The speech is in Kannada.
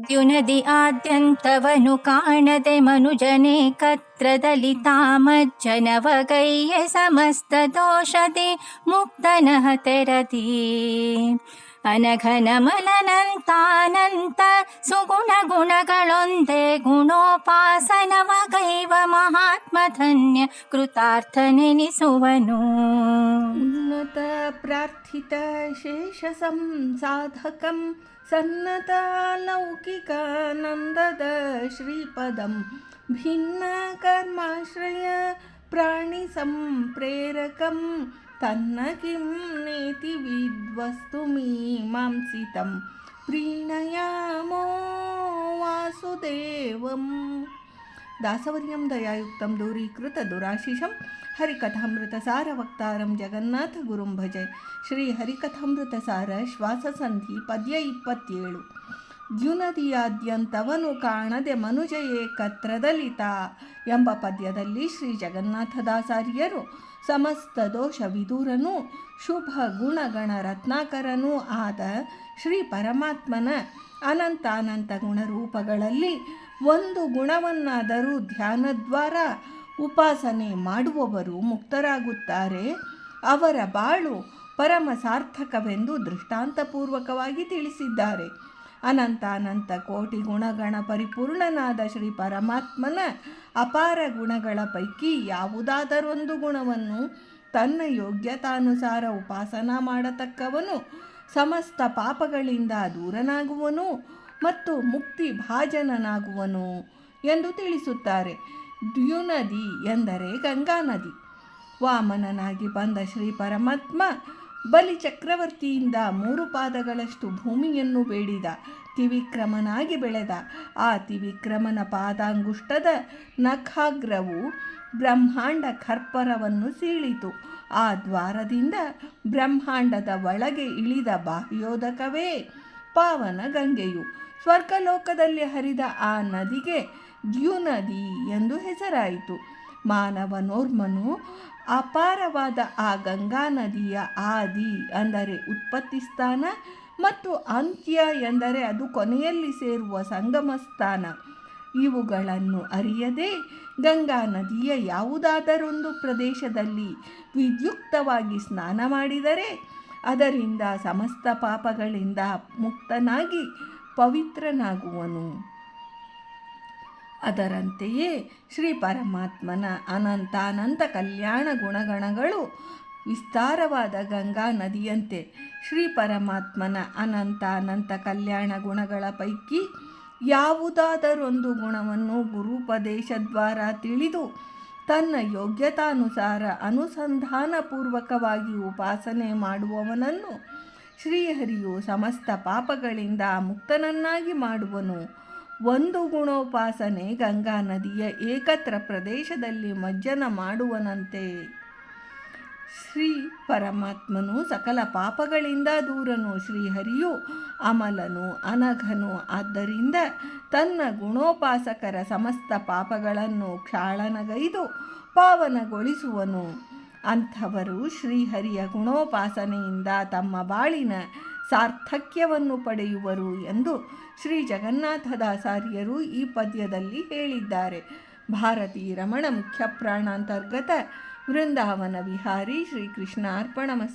ದ್ಯುನದಿ ಆದ್ಯಂತವನು ಕಾಣದೆ ಮನುಜನೇ ಕತ್ರದಲ್ಲಿ ತಾಮಜ್ಜನವಗೈಯ ಸಮಸ್ತ ದೋಷದಿ ಮುಕ್ತನಃ ತೆರದಿ ಅನಘನಮಲನಂತಾನಂತ ಸುಗುಣ ಗುಣಗಳೊಂದೇ ಗುಣೋಪಾಸನವಗೈವ धन्य कृतार्थनिसुवनु उन्नत प्रार्थित शेषसंसाधकं सन्नतालौकिकानन्दद श्रीपदं भिन्नकर्माश्रय प्राणिसम्प्रेरकं तन्न किं नेति विद्वस्तुमीमांसितं प्रीणयामो वासुदेवम्। ದಾಸವರ್ಯಂ ದಯಾಯುಕ್ತಂ ದೂರೀಕೃತ ದುರಾಶಿಷಂ ಹರಿಕಥಾಮೃತ ಸಾರ ವಕ್ತಾರಂ ಜಗನ್ನಾಥ ಗುರುಂ ಭಜೆ. ಶ್ರೀ ಹರಿಕಥಾಮೃತ ಸಾರ ಶ್ವಾಸಸಂಧಿ ಪದ್ಯ ಇಪ್ಪತ್ತೇಳು. ದ್ಯುನದಿಯಾದ್ಯಂತವನು ಕಾಣದೆ ಮನುಜ ಏಕತ್ರದಲಿತ ಎಂಬ ಪದ್ಯದಲ್ಲಿ ಶ್ರೀ ಜಗನ್ನಾಥದಾಸಾರ್ಯರು ಸಮಸ್ತ ದೋಷ ವಿದೂರನೂ ಶುಭ ಗುಣಗಣ ರತ್ನಾಕರನೂ ಆದ ಶ್ರೀ ಪರಮಾತ್ಮನ ಅನಂತಾನಂತ ಗುಣರೂಪಗಳಲ್ಲಿ ಒಂದು ಗುಣವನ್ನಾದರೂ ಧ್ಯಾನದ್ವಾರ ಉಪಾಸನೆ ಮಾಡುವವರು ಮುಕ್ತರಾಗುತ್ತಾರೆ. ಅವರ ಬಾಳು ಪರಮ ಸಾರ್ಥಕವೆಂದು ದೃಷ್ಟಾಂತಪೂರ್ವಕವಾಗಿ ತಿಳಿಸಿದ್ದಾರೆ. ಅನಂತ ಕೋಟಿ ಗುಣಗಣ ಪರಿಪೂರ್ಣನಾದ ಶ್ರೀ ಪರಮಾತ್ಮನ ಅಪಾರ ಗುಣಗಳ ಪೈಕಿ ಯಾವುದಾದರೊಂದು ಗುಣವನ್ನು ತನ್ನ ಯೋಗ್ಯತಾನುಸಾರ ಉಪಾಸನ ಮಾಡತಕ್ಕವನು, ಸಮಸ್ತ ಪಾಪಗಳಿಂದ ದೂರನಾಗುವನು ಮತ್ತು ಮುಕ್ತಿ ಭಾಜನನಾಗುವನು ಎಂದು ತಿಳಿಸುತ್ತಾರೆ. ದ್ಯುನದಿ ಎಂದರೆ ಗಂಗಾ ನದಿ. ವಾಮನನಾಗಿ ಬಂದ ಶ್ರೀ ಪರಮಾತ್ಮ ಬಲಿ ಚಕ್ರವರ್ತಿಯಿಂದ ಮೂರು ಪಾದಗಳಷ್ಟು ಭೂಮಿಯನ್ನು ಬೇಡಿದ ತಿವಿಕ್ರಮನಾಗಿ ಬೆಳೆದ. ಆ ತಿವಿಕ್ರಮನ ಪಾದಾಂಗುಷ್ಟದ ನಖಾಗ್ರವು ಬ್ರಹ್ಮಾಂಡ ಕರ್ಪರವನ್ನು ಸೀಳಿತು. ಆ ದ್ವಾರದಿಂದ ಬ್ರಹ್ಮಾಂಡದ ಒಳಗೆ ಇಳಿದ ಬಾಹ್ಯೋದಕವೇ? ಪಾವನ ಗಂಗೆಯು ಸ್ವರ್ಗಲೋಕದಲ್ಲಿ ಹರಿದ ಆ ನದಿಗೆ ದ್ಯುನದಿ ಎಂದು ಹೆಸರಾಯಿತು. ಮಾನವನೋರ್ಮನು ಅಪಾರವಾದ ಆ ಗಂಗಾ ನದಿಯ ಆದಿ ಅಂದರೆ ಉತ್ಪತ್ತಿ ಸ್ಥಾನ ಮತ್ತು ಅಂತ್ಯ ಎಂದರೆ ಅದು ಕೊನೆಯಲ್ಲಿ ಸೇರುವ ಸಂಗಮ ಸ್ಥಾನ. ಇವುಗಳನ್ನು ಅರಿಯದೆ ಗಂಗಾ ನದಿಯ ಯಾವುದಾದರೊಂದು ಪ್ರದೇಶದಲ್ಲಿ ವಿದ್ಯುಕ್ತವಾಗಿ ಸ್ನಾನ ಮಾಡಿದರೆ ಅದರಿಂದ ಸಮಸ್ತ ಪಾಪಗಳಿಂದ ಮುಕ್ತನಾಗಿ ಪವಿತ್ರನಾಗುವನು. ಅದರಂತೆಯೇ ಶ್ರೀ ಪರಮಾತ್ಮನ ಅನಂತಾನಂತ ಕಲ್ಯಾಣ ಗುಣಗಣಗಳು ವಿಸ್ತಾರವಾದ ಗಂಗಾ ನದಿಯಂತೆ ಶ್ರೀ ಪರಮಾತ್ಮನ ಅನಂತ ಅನಂತ ಕಲ್ಯಾಣ ಗುಣಗಳ ಪೈಕಿ ಯಾವುದಾದರೊಂದು ಗುಣವನ್ನು ಗುರುಪದೇಶದ್ವಾರ ತಿಳಿದು ತನ್ನ ಯೋಗ್ಯತಾನುಸಾರ ಅನುಸಂಧಾನಪೂರ್ವಕವಾಗಿ ಉಪಾಸನೆ ಮಾಡುವವನನ್ನು ಶ್ರೀಹರಿಯು ಸಮಸ್ತ ಪಾಪಗಳಿಂದ ಮುಕ್ತನನ್ನಾಗಿ ಮಾಡುವನು. ಒಂದು ಗುಣೋಪಾಸನೆ ಗಂಗಾ ನದಿಯ ಏಕತ್ರ ಪ್ರದೇಶದಲ್ಲಿ ಮಜ್ಜನ ಮಾಡುವನಂತೆ. ಶ್ರೀ ಪರಮಾತ್ಮನು ಸಕಲ ಪಾಪಗಳಿಂದ ದೂರನು ಶ್ರೀಹರಿಯು ಅಮಲನು ಅನಘನು. ಆದ್ದರಿಂದ ತನ್ನ ಗುಣೋಪಾಸಕರ ಸಮಸ್ತ ಪಾಪಗಳನ್ನು ಕ್ಷಾಳನಗೈದು ಪಾವನಗೊಳಿಸುವನು. ಅಂಥವರು ಶ್ರೀಹರಿಯ ಗುಣೋಪಾಸನೆಯಿಂದ ತಮ್ಮ ಬಾಳಿನ ಸಾರ್ಥಕ್ಯವನ್ನು ಪಡೆಯುವರು ಎಂದು ಶ್ರೀ ಜಗನ್ನಾಥದಾಸಾರ್ಯರು ಈ ಪದ್ಯದಲ್ಲಿ ಹೇಳಿದ್ದಾರೆ. ಭಾರತೀ ರಮಣ ಮುಖ್ಯ ಪ್ರಾಣಾಂತರ್ಗತ वृंदावन विहारी श्रीकृष्णार्पणमस्त